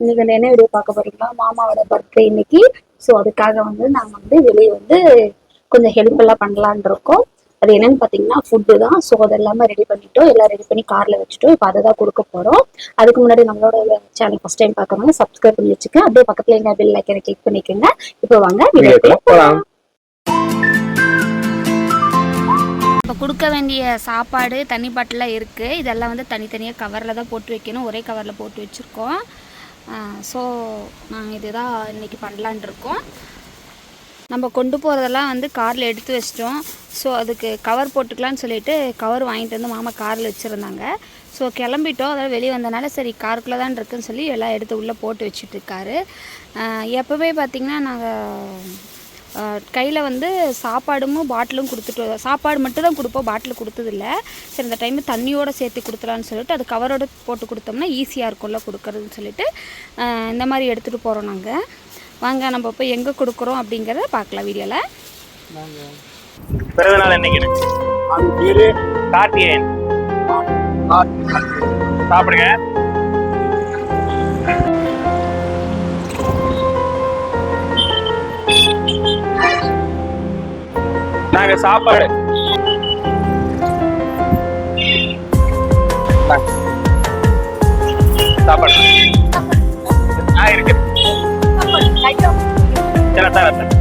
இன்னைக்கு வந்து என்ன வீடியோ பார்க்க போறீங்களா மாமாவோட பர்த்டே இன்னைக்கு. ஸோ அதுக்காக வந்து நாங்கள் வந்து வெளியே வந்து கொஞ்சம் ஹெல்ப் எல்லாம் பண்ணலான்னு இருக்கோம். அது என்னன்னு பார்த்தீங்கன்னா ஃபுட்டு தான். ஸோ அது எல்லாமே ரெடி பண்ணிட்டோம் எல்லாம் ரெடி பண்ணி காரில் வச்சுட்டோம் இப்போ அதை தான் கொடுக்க போகிறோம் அதுக்கு முன்னாடி நம்மளோட சேனல் ஃபர்ஸ்ட் டைம் பார்க்கறவங்க சப்ஸ்கிரைப் பண்ணி வச்சுக்க அப்படியே பக்கத்துல எங்க பெல் ஐக்கனை கிளிக் பண்ணிக்கோங்க. இப்போ வாங்க வீடியோக்குள்ள போலாம். கொடுக்க வேண்டிய சாப்பாடு தண்ணி பாட்டிலாம் இருக்குது இதெல்லாம் வந்து தனித்தனியாக கவரில் தான் போட்டு வைக்கணும். ஒரே கவரில் போட்டு வச்சுருக்கோம். ஸோ நாங்கள் இதுதான் இன்றைக்கி பண்ணலான் இருக்கோம். நம்ம கொண்டு போகிறதெல்லாம் வந்து காரில் எடுத்து வச்சிட்டோம். ஸோ அதுக்கு கவர் போட்டுக்கலான்னு சொல்லிட்டு கவர் வாங்கிட்டு வந்து மாமா காரில் வச்சுருந்தாங்க. ஸோ கிளம்பிட்டோம். அதாவது வெளியே வந்தனால சரி காருக்குள்ளே தான் இருக்குன்னு சொல்லி எல்லாம் எடுத்து உள்ளே போட்டு வச்சுட்டு இருக்காரு. ஆஹ் பார்த்திங்கன்னா நாங்கள் கையில் வந்து சாப்பாடும் பாட்டிலும் கொடுத்துட்டு சாப்பாடு மட்டும் தான் கொடுப்போம் பாட்டில் கொடுத்ததில்ல. சரி இந்த டைம் தண்ணியோடு சேர்த்து கொடுத்துலான்னு சொல்லிட்டு அது கவரோட போட்டு கொடுத்தோம்னா ஈஸியாக இருக்கும்ல கொடுக்கறதுன்னு சொல்லிட்டு. இந்த மாதிரி எடுத்துகிட்டு போகிறோம் நாங்கள் வாங்க நம்ம போய் எங்கே கொடுக்குறோம் அப்படிங்கிறத பார்க்கலாம் வீடியோவில் பிறந்த நாள் என்னைக்கு அது பேரு கார்த்திகேயன். சாப்பிடுங்க. நாங்க சாப்பாடு. சாப்பாடு. ஆ இருக்கு. சரி தரேன்.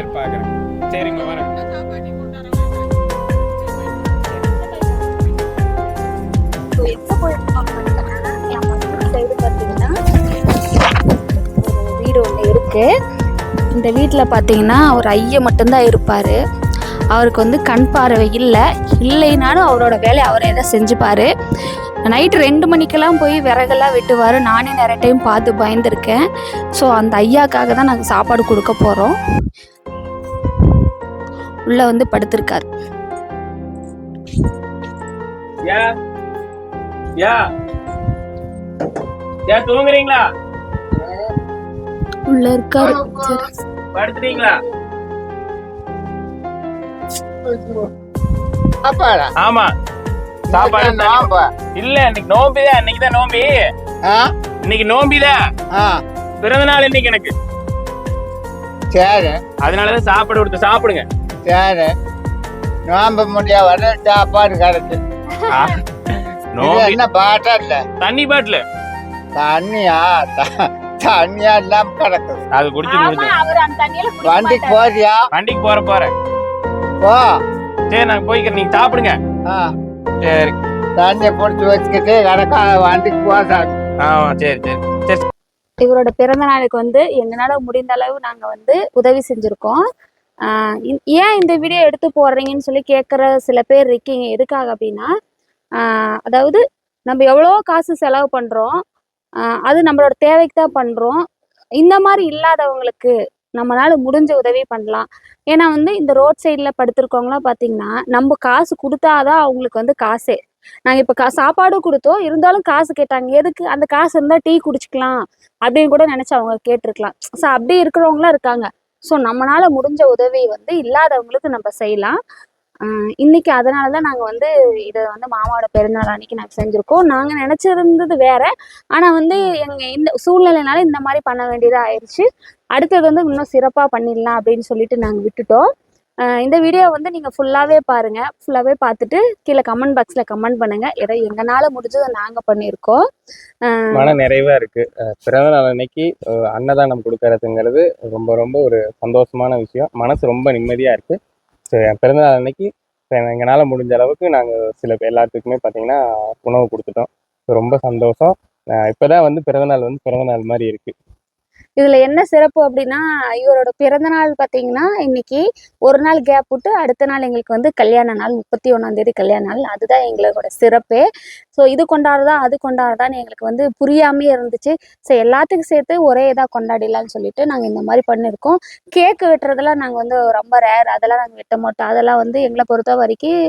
சரி பார்க்குறேன் பார்த்தீங்கன்னா வரேன். வீடு ஒன்று இருக்கு இந்த வீட்டில் பார்த்தீங்கன்னா அவர் ஐயா மட்டும்தான் இருப்பார். அவருக்கு வந்து கண் பார்வை இல்லை. இல்லைனாலும் அவரோட வேலையை அவரே தான் செஞ்சுப்பார். நைட்டு ரெண்டு மணிக்கெல்லாம் போய் விறகெல்லாம் வெட்டுவார். நானே நிறைய டைம் பார்த்து பயந்துருக்கேன். ஸோ அந்த ஐயாக்காக தான் நாங்கள் சாப்பாடு கொடுக்க போகிறோம் உள்ளே வந்து படுத்திருக்காரு. யா யா. யா தூங்குறீங்களா? உள்ள இருக்காரு. அப்பாடா ஆமா. சாப்பாடு இல்ல இன்னைக்கு நோம்பிதான் இன்னைக்கு தான் நோம்பி. ஆ? இன்னைக்கு நோம்பிதான் ஆ. பிறந்த நாள் இன்னைக்கு எனக்கு. சரி. அதனாலதான் சாப்பாடு கொடுத்து சாப்பிடுங்க. சரி நோம்ப முடியா வர சாப்பாடு கிடக்கு ஆ, என்ன பாட்டா இல்ல? தண்ணி பாட்டில். தண்ணியா? த- தண்ணியா இல்லாம கிடக்குது. அது குடிச்சு குடிச்சு அவர் அந்த தண்ணியில வண்டிக்கு போறியா? வண்டிக்கு போற போறேன் போ. சரி நான் போய்க்கிறேன் நீங்க சாப்பிடுங்க. ஆ. சரி. தண்ணியை பிடிச்சி வச்சுக்கிட்டு கிடக்கா வண்டிக்கு போசாது ஆமா சரி சரி. சரி. இவரோட பிறந்த நாளுக்கு வந்து எங்களால முடிந்த அளவு நாங்க வந்து உதவி செஞ்சிருக்கோம். ஏன் இந்த வீடியோ எடுத்து போடுறீங்கன்னு சொல்லி கேட்குற சில பேர் இருக்கீங்க. எதுக்காக அப்படின்னா அதாவது நம்ம எவ்வளோ காசு செலவு பண்ணுறோம் அது நம்மளோட தேவைக்கு தான் பண்ணுறோம் இந்த மாதிரி இல்லாதவங்களுக்கு நம்மளால முடிஞ்ச உதவி பண்ணலாம். ஏன்னா வந்து இந்த ரோட் சைடில் படுத்திருக்கவங்களாம் பார்த்தீங்கன்னா நம்ம காசு கொடுத்தாதான் அவங்களுக்கு வந்து காசே. நாங்கள் இப்போ கா சாப்பாடு கொடுத்தோம். இருந்தாலும் காசு கேட்டாங்க. எதுக்கு? அந்த காசு இருந்தால் டீ குடிச்சிக்கலாம் அப்படின்னு கூட நினச்சி அவங்க கேட்டிருக்கலாம். ஸோ அப்படி இருக்கிறவங்களாம் இருக்காங்க. ஸோ நம்மளால முடிஞ்ச உதவி வந்து இல்லாதவங்களுக்கு நம்ம செய்யலாம். இன்னைக்கு அதனால தான் நாங்கள் வந்து இதை வந்து மாமாவோட பிறந்தநாள் அன்னைக்கு நாங்கள் செஞ்சுருக்கோம். நாங்கள் நினச்சிருந்தது வேற. ஆனால் வந்து எங்கள் இந்த சூழ்நிலைனால இந்த மாதிரி பண்ண வேண்டியதாக ஆயிடுச்சு அடுத்தது வந்து இன்னும் சிறப்பாக பண்ணிடலாம் அப்படின்னு சொல்லிட்டு நாங்கள் விட்டுட்டோம். இந்த வீடியோ வந்து நீங்கள் ஃபுல்லாகவே பாருங்கள் ஃபுல்லாகவே பார்த்துட்டு கீழே கமெண்ட் பாக்ஸில் கமெண்ட் பண்ணுங்கள் எதை எங்களால் முடிஞ்சதை நாங்கள் பண்ணியிருக்கோம். மன நிறைவாக இருக்குது பிறந்த நாள் அன்னைக்கு அன்னதானம் கொடுக்கறதுங்கிறது ரொம்ப ரொம்ப ஒரு சந்தோஷமான விஷயம். மனசு ரொம்ப நிம்மதியாக இருக்குது ஸோ என் பிறந்த நாள் அன்னைக்கு எங்களால் முடிஞ்ச அளவுக்கு நாங்கள் சில பேர் எல்லாத்துக்குமே பார்த்தீங்கன்னா உணவு கொடுத்துட்டோம். ரொம்ப சந்தோஷம். இப்போ தான் வந்து பிறந்தநாள் வந்து பிறந்தநாள் மாதிரி இருக்குது இதுல என்ன சிறப்பு அப்படின்னா இவரோட பிறந்த நாள் பாத்தீங்கன்னா இன்னைக்கு ஒரு நாள் கேப் விட்டு அடுத்த நாள் எங்களுக்கு வந்து கல்யாண நாள் முப்பத்தி தேதி கல்யாண நாள். அதுதான் எங்களோட சிறப்பே. ஸோ இது கொண்டாடுறதா அது கொண்டாடுறதான்னு எங்களுக்கு வந்து புரியாமே இருந்துச்சு. ஸோ எல்லாத்துக்கும் சேர்த்து ஒரே இதாக கொண்டாடிடலாம்னு சொல்லிட்டு நாங்கள் இந்த மாதிரி பண்ணியிருக்கோம் கேக்கு வெட்டுறதெல்லாம் நாங்கள் வந்து ரொம்ப ரேர் அதெல்லாம் நாங்கள் வெட்ட மாட்டோம். அதெல்லாம் வந்து எங்களை பொறுத்த வரைக்கும்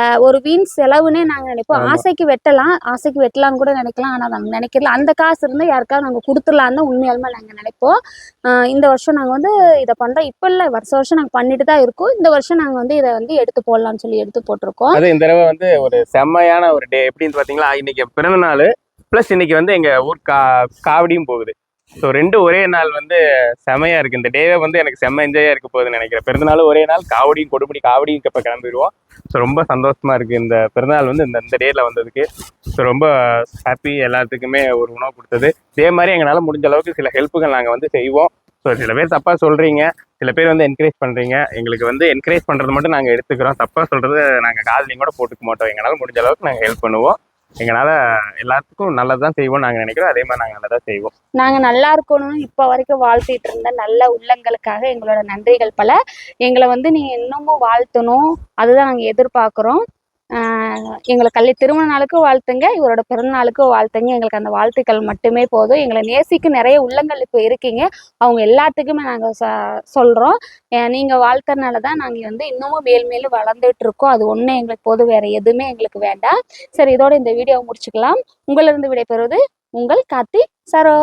ஆஹ், ஒரு வீண் செலவுன்னே நாங்கள் நினைப்போம். ஆசைக்கு வெட்டலாம். ஆசைக்கு வெட்டலாம்னு கூட நினைக்கலாம். ஆனால் நாங்கள் நினைக்கிறல அந்த காசு இருந்தால் யாருக்காவது நாங்கள் கொடுத்துடலான்னு தான் உண்மையாலுமே நாங்கள் நினைப்போம். ஆஹ் இந்த வருஷம் நாங்கள் வந்து இதை பண்ணுறோம் இப்போ இல்லை வருஷ வருஷம் நாங்கள் பண்ணிட்டு தான் இருக்கோம். இந்த வருஷம் நாங்கள் வந்து இதை வந்து எடுத்து போடலாம்னு சொல்லி எடுத்து போட்டிருக்கோம். அது இந்த தடவை வந்து ஒரு செம்மையான ஒரு டே. எப்படின்னு பார்த்தீங்களா இன்னைக்கு பிறந்த நாள் ப்ளஸ் இன்னைக்கு வந்து எங்க ஊர் கா காவடியும் போகுது. ஸோ ரெண்டும் ஒரே நாள் வந்து செமையா இருக்கு. இந்த டேவே வந்து எனக்கு செம்ம என்ஜாயா இருக்க போகுதுன்னு நினைக்கிறேன். பிறந்தநாள் ஒரே நாள் காவடியும் கொடுமுடி காவடியும் இப்போ கிளம்பிடுவோம் ஸோ ரொம்ப சந்தோஷமா இருக்கு இந்த பிறந்தநாள் வந்து இந்த இந்த டேல வந்ததுக்கு. ஸோ ரொம்ப ஹாப்பி எல்லாத்துக்குமே ஒரு உணவு கொடுத்தது. இதே மாதிரி எங்களால் முடிஞ்ச அளவுக்கு சில ஹெல்ப்புகள் நாங்கள் வந்து செய்வோம். ஸோ சில பேர் தப்பாக சொல்கிறீங்க சில பேர் வந்து என்கரேஜ் பண்ணுறீங்க எங்களுக்கு வந்து என்கரேஜ் பண்ணுறது மட்டும் நாங்கள் எடுத்துக்கிறோம். தப்பாக சொல்கிறது நாங்கள் காதலையும் கூட போட்டுக்க மாட்டோம். எங்களால் முடிஞ்ச அளவுக்கு நாங்கள் ஹெல்ப் பண்ணுவோம். எங்களால எல்லாத்துக்கும் நல்லதான் செய்வோம் நாங்க நினைக்கிறோம். அதே மாதிரி நாங்க நல்லதா செய்வோம். நாங்க நல்லா இருக்கணும்னு இப்ப வரைக்கும் வாழ்த்திட்டு இருந்த நல்ல உள்ளங்களுக்காக எங்களோட நன்றிகள் பல. எங்களை வந்து நீங்க இன்னமும் வாழ்த்தணும். அதுதான் நாங்க எதிர்பார்க்கிறோம். எங்களை கல்வி திருமண நாளுக்கும் வாழ்த்துங்க. இவரோட பிறந்த நாளுக்கும் வாழ்த்துங்க. எங்களுக்கு அந்த வாழ்த்துக்கள் மட்டுமே போதும். எங்களை நேசிக்கு நிறைய உள்ளங்கள் இப்போ இருக்கீங்க. அவங்க எல்லாத்துக்குமே நாங்கள் ச சொல்கிறோம் நீங்கள் வாழ்த்தனால தான் நாங்கள் வந்து இன்னமும் மேல் மேலும் வளர்ந்துட்டு இருக்கோம். அது ஒன்று எங்களுக்கு போதும். வேறு எதுவுமே எங்களுக்கு வேண்டாம். சரி இதோட இந்த வீடியோவை முடிச்சுக்கலாம். உங்களிருந்து விடைபெறுவது உங்கள் கார்த்தி சரோ